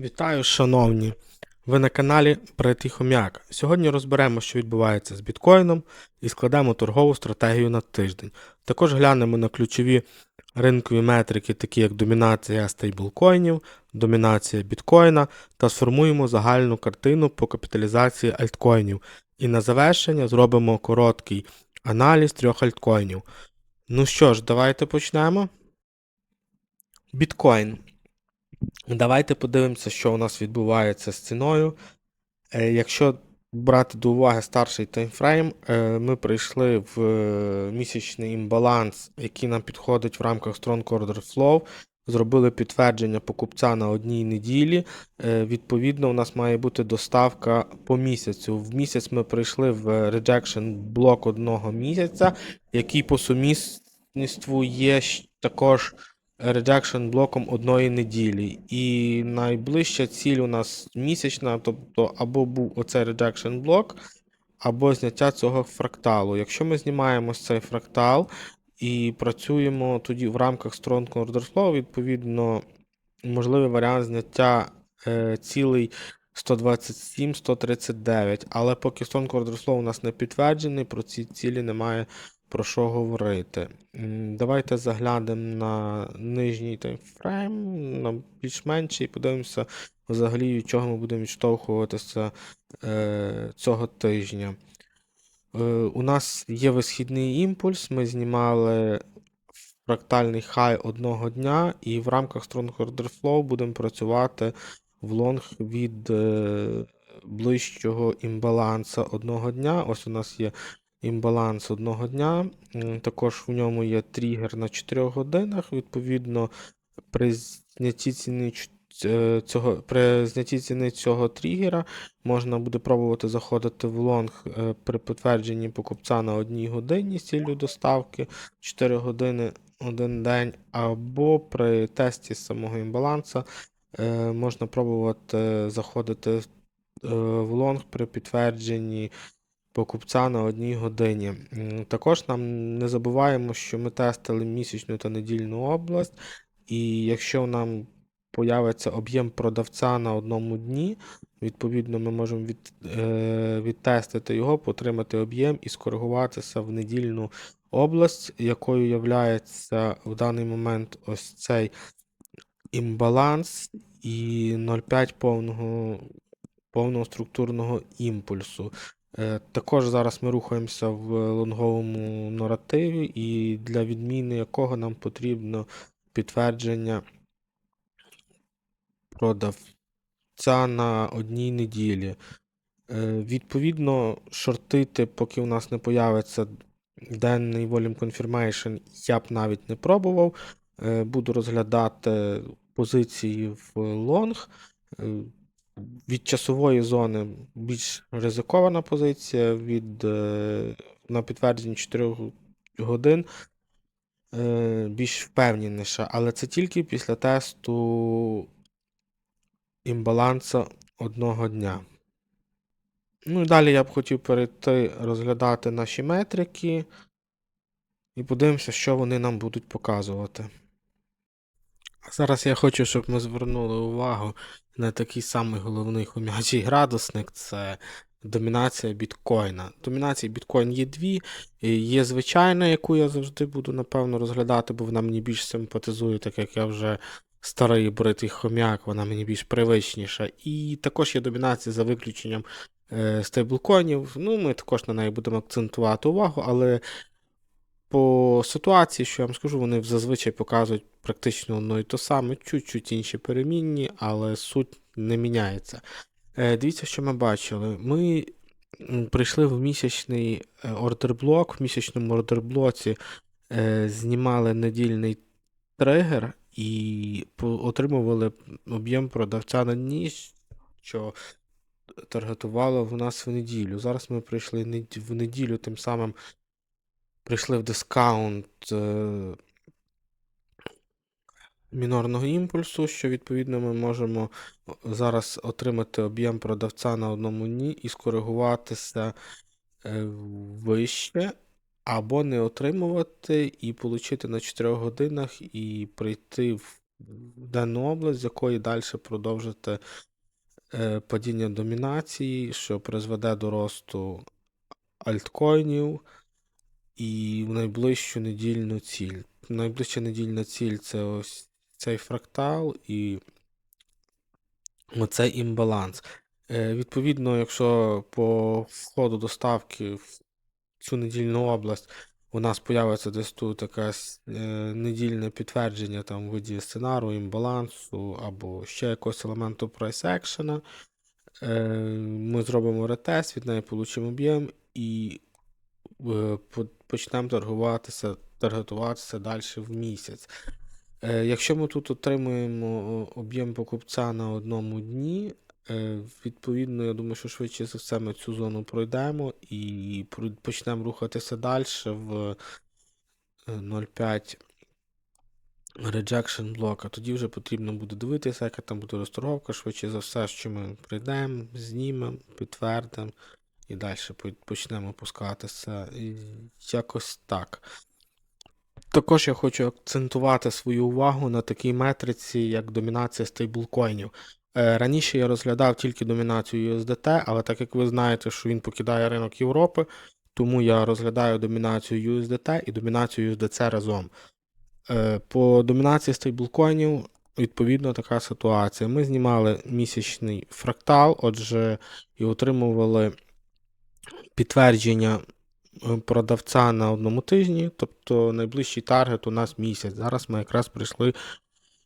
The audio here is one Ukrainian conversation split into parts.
Вітаю, шановні! Ви на каналі Бритий Хом'як. Сьогодні розберемо, що відбувається з біткоїном і складемо торгову стратегію на тиждень. Також глянемо на ключові ринкові метрики, такі як домінація стейблкоїнів, домінація біткоїна, та сформуємо загальну картину по капіталізації альткоїнів. І на завершення зробимо короткий аналіз трьох альткоїнів. Ну що ж, давайте почнемо. Біткоін. Давайте подивимося, що у нас відбувається з ціною. Е, Якщо брати до уваги старший таймфрейм, е, ми прийшли в е, місячний імбаланс, який нам підходить в рамках Strong Order Flow. Зробили підтвердження покупця на одній неділі. Відповідно, у нас має бути доставка по місяцю. В місяць ми прийшли в rejection блок одного місяця, який по сумісництву є також rejection блоком одної неділі. І найближча ціль у нас місячна, тобто або був оцей rejection блок, або зняття цього фракталу. Якщо ми знімаємо цей фрактал і працюємо тоді в рамках Strong Order Flow, відповідно, можливий варіант зняття е, цілий 127-139. Але поки Strong Order Flow у нас не підтверджений, про ці цілі немає про що говорити. Давайте заглянемо на нижній таймфрейм, на більш-менший, і подивимося взагалі, від чого ми будемо відштовхуватися е, цього тижня. Е, у нас є висхідний імпульс, ми знімали фрактальний хай одного дня, і в рамках Strong Order Flow будемо працювати в лонг від е, ближчого імбаланса одного дня. Ось у нас є імбаланс одного дня. Також в ньому є тригер на 4 годинах. Відповідно, при знятті ціни е, цього, при знятті ціни цього тригера можна буде пробувати заходити в лонг е, при підтвердженні покупця на одній годині з ціллю доставки 4 години один день, або при тесті самого імбаланса е, можна пробувати заходити в лонг при підтвердженні покупця на одній годині. Також нам не забуваємо, що ми тестили місячну та недільну область, і якщо нам появиться об'єм продавця на одному дні, відповідно, ми можемо від, е, відтестити його, потримати об'єм і скоригуватися в недільну область, якою являється в даний момент ось цей імбаланс і 0,5 повного, повного структурного імпульсу. Е, Також зараз ми рухаємося в лонговому наративі, і для відміни якого нам потрібно підтвердження продавця на одній неділі. Е, Відповідно, шортити, поки у нас не появиться денний volume confirmation, я б навіть не пробував. Е, Буду розглядати позиції в лонг. Від часової зони більш ризикована позиція, від е, на підтвердженні 4 годин е, більш впевненіша, але це тільки після тесту імбаланса одного дня. Ну і далі я б хотів перейти розглядати наші метрики і подивимося, що вони нам будуть показувати. Зараз я хочу, щоб ми звернули увагу на такий самий головний хомячий градусник це домінація біткоїна. Домінації біткоін є дві. Є звичайна, яку я завжди буду, напевно, розглядати, бо вона мені більш симпатизує, так як я вже старий бритий хомяк, вона мені більш привичніша. І також є домінація за виключенням е, стейблкоїнів. Ну, ми також на неї будемо акцентувати увагу, але по ситуації, що я вам скажу, вони зазвичай показують практично одно і те саме, чуть-чуть інші перемінні, але суть не міняється. Е, Дивіться, що ми бачили. Ми прийшли в місячний е, ордерблок. В місячному ордерблоці е, знімали недільний тригер і отримували об'єм продавця на ніч, що таргетувало в нас в неділю. Зараз ми прийшли в неділю, тим самим прийшли в дискаунт е, мінорного імпульсу, що відповідно ми можемо зараз отримати об'єм продавця на одному дні і скоригуватися е, вище, або не отримувати і отримати на 4 годинах і прийти в денну область, з якої далі продовжити е, падіння домінації, що призведе до росту альткоїнів і в найближчу недільну ціль. Найближча недільна ціль це ось цей фрактал і оцей імбаланс. Е, Відповідно, якщо по входу доставки в цю недільну область у нас появиться десь тут якесь е, недільне підтвердження там в виді сценару, імбалансу або ще якогось елементу action, е, ми зробимо ретест, від неї получимо об'єм і почнемо торгуватися, таргетуватися далі в місяць. Е, Якщо ми тут отримуємо об'єм покупця на одному дні, е, відповідно, я думаю, що швидше за все ми цю зону пройдемо і почнемо рухатися далі в е, 0,5 rejection блока. Тоді вже потрібно буде дивитися, яка там буде розторговка. Швидше за все, що ми прийдемо, знімемо, підтвердимо і далі почнемо опускатися. І Якось так. Також я хочу акцентувати свою увагу на такій метриці, як домінація стейблкоїнів. Е, Раніше я розглядав тільки домінацію USDT, але так як ви знаєте, що він покидає ринок Європи, тому я розглядаю домінацію USDT і домінацію USDC разом. Е, По домінації стейблкоїнів відповідно така ситуація. Ми знімали місячний фрактал, отже, і отримували підтвердження е, продавця на одному тижні, тобто найближчий таргет у нас місяць. Зараз ми якраз прийшли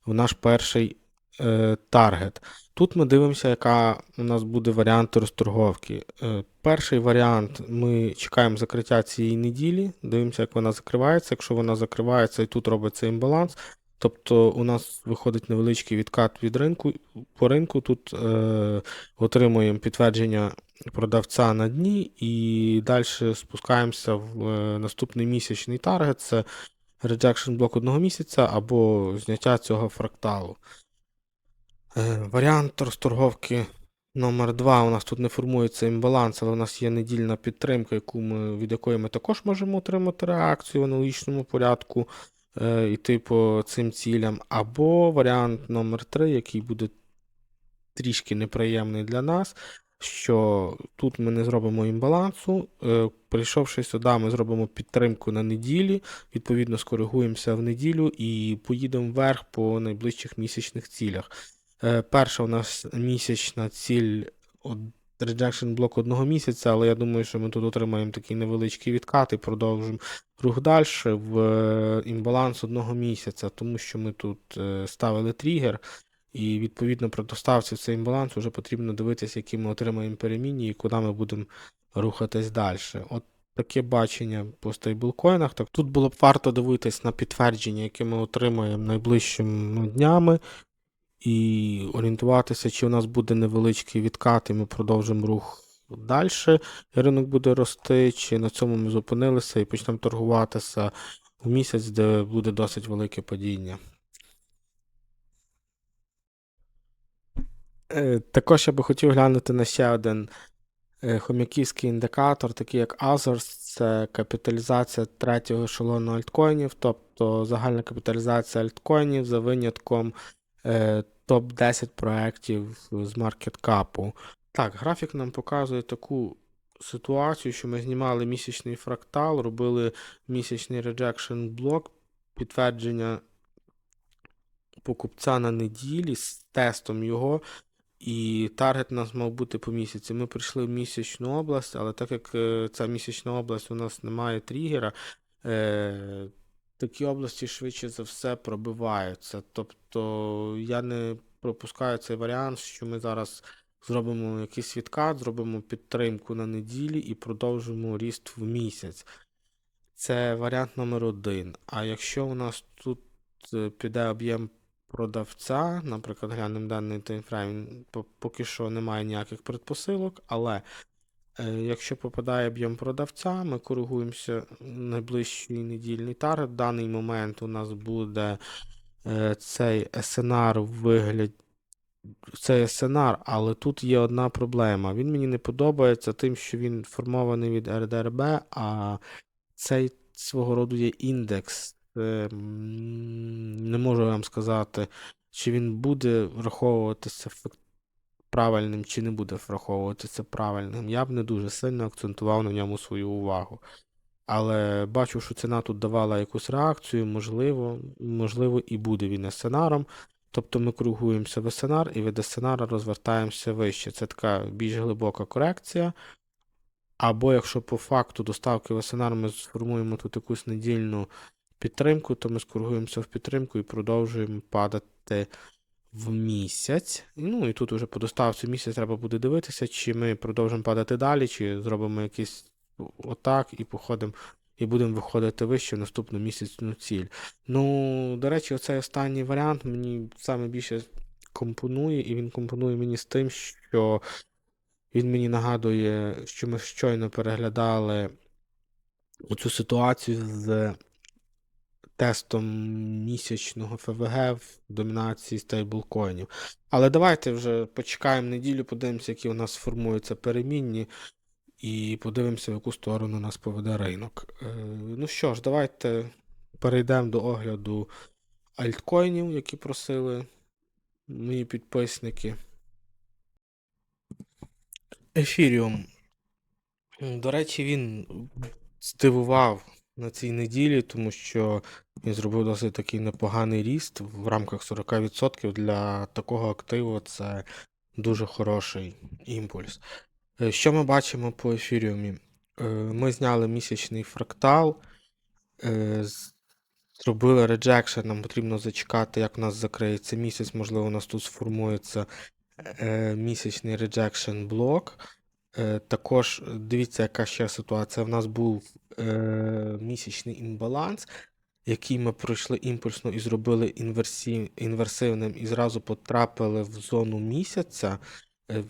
в наш перший е, таргет. Тут ми дивимося, яка у нас буде варіант розторговки. Е, перший варіант ми чекаємо закриття цієї неділі, дивимося, як вона закривається. Якщо вона закривається і тут робиться імбаланс, тобто у нас виходить невеличкий відкат від ринку по ринку. Тут е, отримуємо підтвердження продавця на дні і далі спускаємося в е, наступний місячний таргет. Це rejection блок одного місяця або зняття цього фракталу. Е, Варіант розторговки номер 2 У нас тут не формується імбаланс, але у нас є недільна підтримка, яку ми, від якої ми також можемо отримати реакцію в аналогічному порядку йти по цим цілям. Або варіант номер 3 який буде трішки неприємний для нас, що тут ми не зробимо імбалансу. Е, Прийшовши сюди, ми зробимо підтримку на неділі, відповідно, скоригуємося в неділю і поїдемо вверх по найближчих місячних цілях. Е, Перша у нас місячна ціль rejection блок одного місяця, але я думаю, що ми тут отримаємо такий невеличкий відкат і продовжимо рух далі в е, імбаланс одного місяця, тому що ми тут е, ставили тригер, і відповідно при доставці в цей імбаланс вже потрібно дивитися, які ми отримаємо перемінні і куди ми будемо рухатись далі. От таке бачення по стейблкоїнах. Так тут було б варто дивитись на підтвердження, яке ми отримаємо найближчими днями і орієнтуватися, чи у нас буде невеличкий відкат, і ми продовжимо рух далі, і ринок буде рости, чи на цьому ми зупинилися і почнемо торгуватися в місяць, де буде досить велике падіння. Е, Також я би хотів глянути на ще один е, хом'яківський індикатор, такий як Others, це капіталізація третього ешелону альткоїнів, тобто загальна капіталізація альткоїнів за винятком е, топ-10 проєктів з маркеткапу. Так, графік нам показує таку ситуацію, що ми знімали місячний фрактал, робили місячний rejection блок, підтвердження покупця на неділі з тестом його. І таргет у нас мав бути по місяці. Ми прийшли в місячну область, але так як е, ця місячна область у нас немає тригера, е, такі області швидше за все пробиваються. Тобто я не пропускаю цей варіант, що ми зараз зробимо якийсь відкат, зробимо підтримку на неділі і продовжимо ріст в місяць. Це варіант номер один. А якщо у нас тут е, піде об'єм продавця, наприклад, глянемо даний таймфрейм, поки що немає ніяких предпосилок, але якщо попадає об'єм продавця, ми коригуємося найближчий недільний таргет. В даний момент у нас буде е, цей SNR в вигляді. Цей SNR, але тут є одна проблема. Він мені не подобається тим, що він формований від RDRB, а цей свого роду є індекс е, не можу вам сказати, чи він буде враховуватися фак- правильним, чи не буде враховуватися правильним. Я б не дуже сильно акцентував на ньому свою увагу. Але бачу, що ціна тут давала якусь реакцію, можливо, можливо, і буде він сценаром. Тобто ми кругуємося в сценар і від сценара розвертаємося вище. Це така більш глибока корекція. Або якщо по факту доставки в сценар ми сформуємо тут якусь недільну підтримку, то ми скоригуємося в підтримку і продовжуємо падати в місяць. Ну і тут уже по доставці місяць треба буде дивитися, чи ми продовжимо падати далі, чи зробимо якийсь отак і походимо, і будемо виходити вище в наступну місячну ціль. Ну, до речі, оцей останній варіант мені саме більше компонує, і він компонує мені з тим, що він мені нагадує, що ми щойно переглядали оцю ситуацію з тестом місячного ФВГ в домінації стейблкоїнів. Але давайте вже почекаємо неділю, подивимося, які у нас формуються перемінні, і подивимося, в яку сторону нас поведе ринок. Е, Ну що ж, давайте перейдемо до огляду альткоїнів, які просили мої підписники. Ефіріум. До речі, він здивував на цій неділі, тому що він зробив досить такий непоганий ріст в рамках 40% для такого активу. Це дуже хороший імпульс. Е, Що ми бачимо по ефіріумі? Е, Ми зняли місячний фрактал, е, зробили реджекшн, нам потрібно зачекати, як у нас закриється місяць, можливо, у нас тут сформується місячний реджекшн блок. Е, Також дивіться, яка ще ситуація. В нас був е, місячний імбаланс, який ми пройшли імпульсно і зробили інверсі... інверсивним, і зразу потрапили в зону місяця. Е,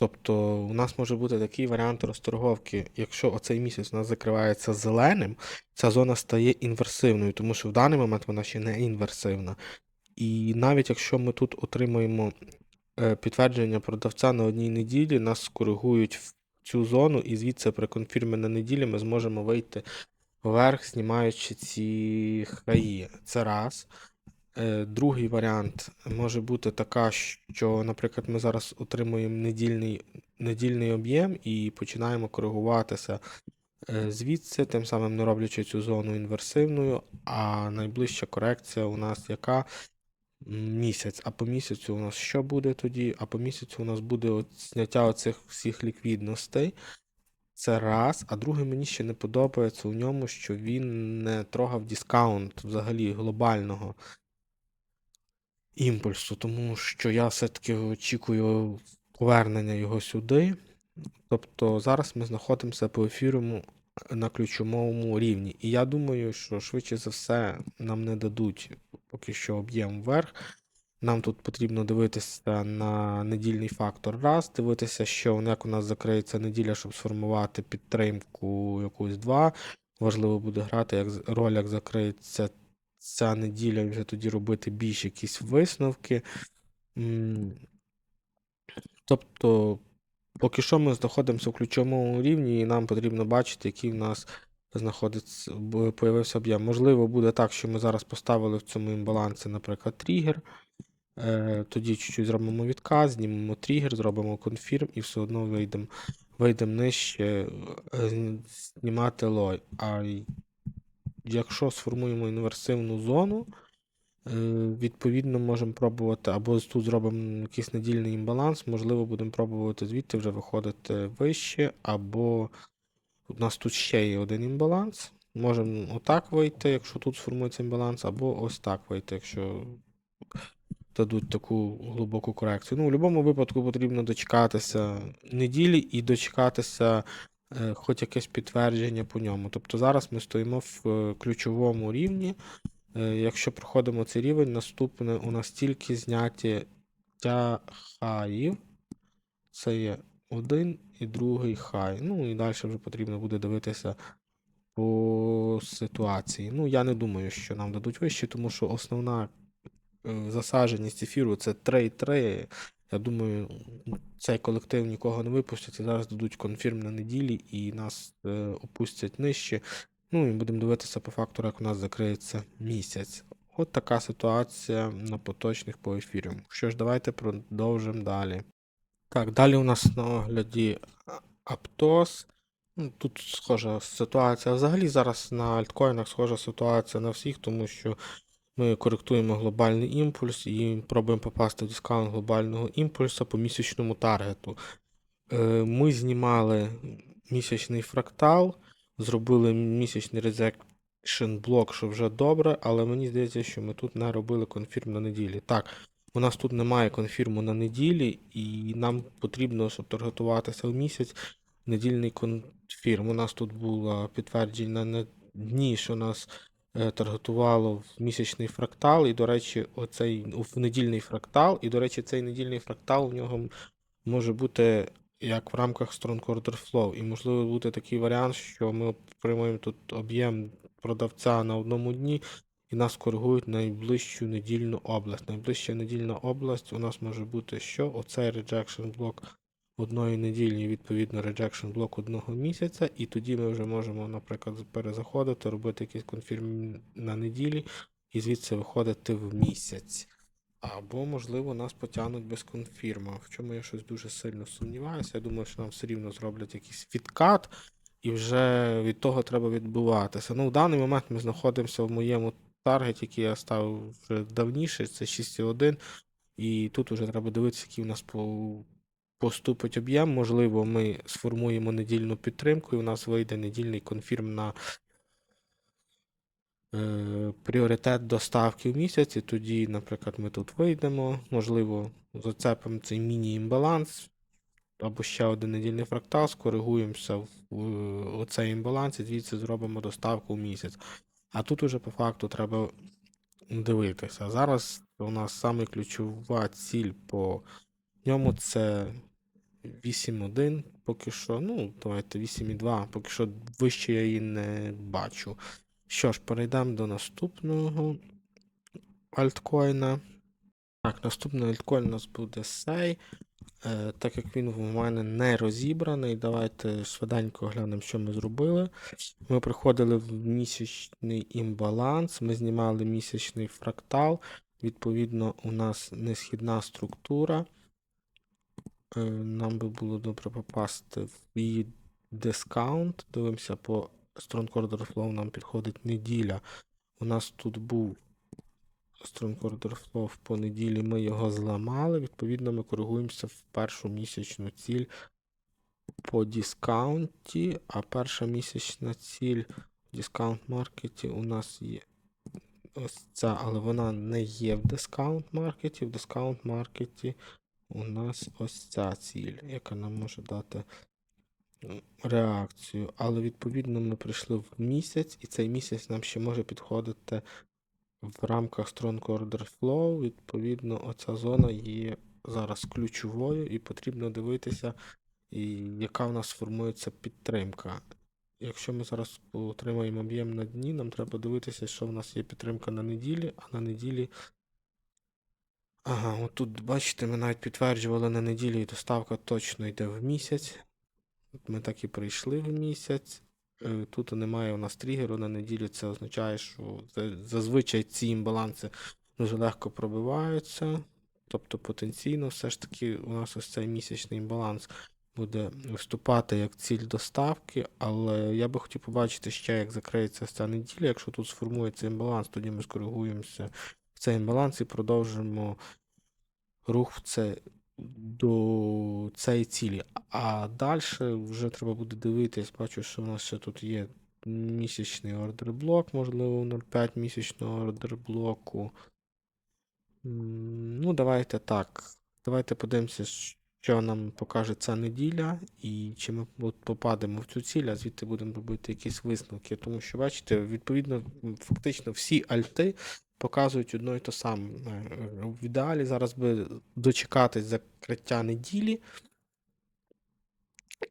Тобто, у нас може бути такий варіант розторговки. Якщо оцей місяць у нас закривається зеленим, ця зона стає інверсивною, тому що в даний момент вона ще не інверсивна. І навіть якщо ми тут отримаємо е, підтвердження продавця на одній неділі, нас скоригують в цю зону, і звідси при конфірмі на неділі ми зможемо вийти вверх, знімаючи ці хаї. Це раз. Е, Другий варіант може бути така, що, наприклад, ми зараз отримуємо недільний, недільний об'єм і починаємо коригуватися е, звідси, тим самим не роблячи цю зону інверсивною, а найближча корекція у нас яка? Місяць. А по місяцю у нас що буде тоді? А по місяцю у нас буде зняття оцих всіх ліквідностей. Це раз. А друге, мені ще не подобається у ньому, що він не трогав дискаунт взагалі глобального імпульсу, тому що я все-таки очікую повернення його сюди. Тобто зараз ми знаходимося по ефіру на ключовому рівні. І я думаю, що швидше за все нам не дадуть поки що об'єм вверх. Нам тут потрібно дивитися на недільний фактор раз, дивитися, що як у нас закриється неділя, щоб сформувати підтримку якусь два. Важливо буде грати як роль, як закриється ця неділя, і вже тоді робити більш якісь висновки. Тобто, поки що ми знаходимося в ключовому рівні, і нам потрібно бачити, який в нас знаходиться, появився об'єм. Можливо, буде так, що ми зараз поставили в цьому імбалансі, наприклад, тригер. Е, Тоді чуть-чуть зробимо відказ, знімемо тригер, зробимо конфірм і все одно вийдемо вийдемо нижче, е, знімати лой. А якщо сформуємо інверсивну зону, е, відповідно можемо пробувати, або тут зробимо якийсь недільний імбаланс, можливо, будемо пробувати звідти вже виходити вище, або у нас тут ще є один імбаланс. Можемо отак вийти, якщо тут сформується імбаланс, або ось так вийти, якщо дадуть таку глибоку корекцію. Ну, в будь-якому випадку потрібно дочекатися неділі і дочекатися е, хоч якесь підтвердження по ньому. Тобто зараз ми стоїмо в ключовому рівні. Е, якщо проходимо цей рівень, наступне у нас тільки зняття хаїв. Це є один і другий хай. Ну і далі вже потрібно буде дивитися по ситуації. Ну, я не думаю, що нам дадуть вище, тому що основна е, засадженість ефіру це 3-3. Я думаю, цей колектив нікого не випустять і зараз дадуть конфірм на неділі і нас е, опустять нижче. Ну і будемо дивитися по факту, як у нас закриється місяць. От така ситуація на поточних по ефірі. Що ж, давайте продовжимо далі. Так, далі у нас на огляді Аптос. Ну, Тут схожа ситуація. Взагалі зараз на альткоїнах схожа ситуація на всіх, тому що ми коректуємо глобальний імпульс і пробуємо попасти в дискаунт глобального імпульсу по місячному таргету. Е, Ми знімали місячний фрактал, зробили місячний rejection блок, що вже добре, але мені здається, що ми тут не робили конфірм на неділі. Так, у нас тут немає конфірму на неділі, і нам потрібно, щоб таргетуватися в місяць, недільний конфірм. У нас тут було підтвердження на дні, що нас е, таргетувало в місячний фрактал, і, до речі, оцей в недільний фрактал, і, до речі, цей недільний фрактал в нього може бути як в рамках Strong Order Flow. І можливо бути такий варіант, що ми отримуємо тут об'єм продавця на одному дні, і нас коригують найближчу недільну область. Найближча недільна область у нас може бути що? Оцей rejection блок одної неділі, відповідно, rejection блок одного місяця, і тоді ми вже можемо, наприклад, перезаходити, робити якийсь конфірм на неділі, і звідси виходити в місяць. Або, можливо, нас потягнуть без конфірма, в чому я щось дуже сильно сумніваюся. Я думаю, що нам все рівно зроблять якийсь відкат, і вже від того треба відбуватися. Ну, в даний момент ми знаходимося в моєму таргеті, який я ставив вже давніше, це 6,1. І тут вже треба дивитися, який у нас по... поступить об'єм. Можливо, ми сформуємо недільну підтримку, і у нас вийде недільний конфірм на е, пріоритет доставки в місяць, тоді, наприклад, ми тут вийдемо, можливо, зацепимо цей міні-імбаланс, або ще один недільний фрактал, скоригуємося в е, оцей імбаланс і звідси зробимо доставку в місяць. А тут уже по факту треба дивитися. Зараз у нас саме ключова ціль по ньому це 8.1 поки що. Ну, давайте 8.2, поки що вище я її не бачу. Що ж, перейдемо до наступного альткоїна. Так, наступний альткоін у нас буде сей. Е, так як він в мене не розібраний, давайте швиденько глянемо, що ми зробили. Ми приходили в місячний імбаланс, ми знімали місячний фрактал. Відповідно, у нас несхідна структура. Е, Нам би було добре попасти в її дискаунт. Дивимося по Strong Order Flow нам підходить неділя. У нас тут був Order Flow в понеділі, ми його зламали. Відповідно, ми коригуємося в першу місячну ціль по дискаунті, а перша місячна ціль в дискаунт маркеті у нас є ось ця, але вона не є в дискаунт маркеті. В дискаунт маркеті у нас ось ця ціль, яка нам може дати реакцію. Але відповідно ми прийшли в місяць, і цей місяць нам ще може підходити в рамках Strong Order Flow. Відповідно, оця зона є зараз ключовою, і потрібно дивитися, яка в нас формується підтримка. Якщо ми зараз отримаємо об'єм на дні, нам треба дивитися, що в нас є підтримка на неділі, а на неділі. Ага, отут, бачите, ми навіть підтверджували на неділі, і доставка точно йде в місяць. Ми так і прийшли в місяць. Е, Тут немає у нас тригеру на неділю, це означає, що зазвичай ці імбаланси дуже легко пробиваються. Тобто потенційно все ж таки у нас ось цей місячний імбаланс буде виступати як ціль доставки, але я би хотів побачити ще, як закриється ця неділя. Якщо тут сформується імбаланс, тоді ми скоригуємося в цей імбаланс і продовжимо рух в це до цієї цілі. А далі вже треба буде дивитись. Бачу, що в нас ще тут є місячний ордер блок, можливо, 0,5 місячного ордер блоку. Ну, давайте так. Давайте подивимося, що нам покаже ця неділя, і чи ми попадемо в цю ціль, а звідти будемо робити якісь висновки. Тому що, бачите, відповідно, фактично всі альти показують одно і те саме. В ідеалі зараз би дочекатись закриття неділі,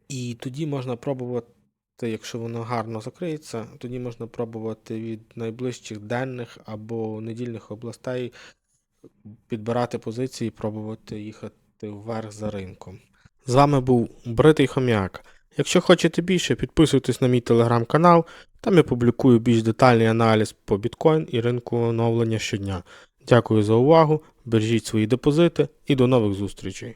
і тоді можна пробувати, якщо воно гарно закриється, тоді можна пробувати від найближчих денних або недільних областей підбирати позиції і пробувати їхати вверх за ринком. З вами був Бритий Хом'як. Якщо хочете більше, підписуйтесь на мій телеграм-канал, там я публікую більш детальний аналіз по біткоін і ринку оновлення щодня. Дякую за увагу, бережіть свої депозити і до нових зустрічей.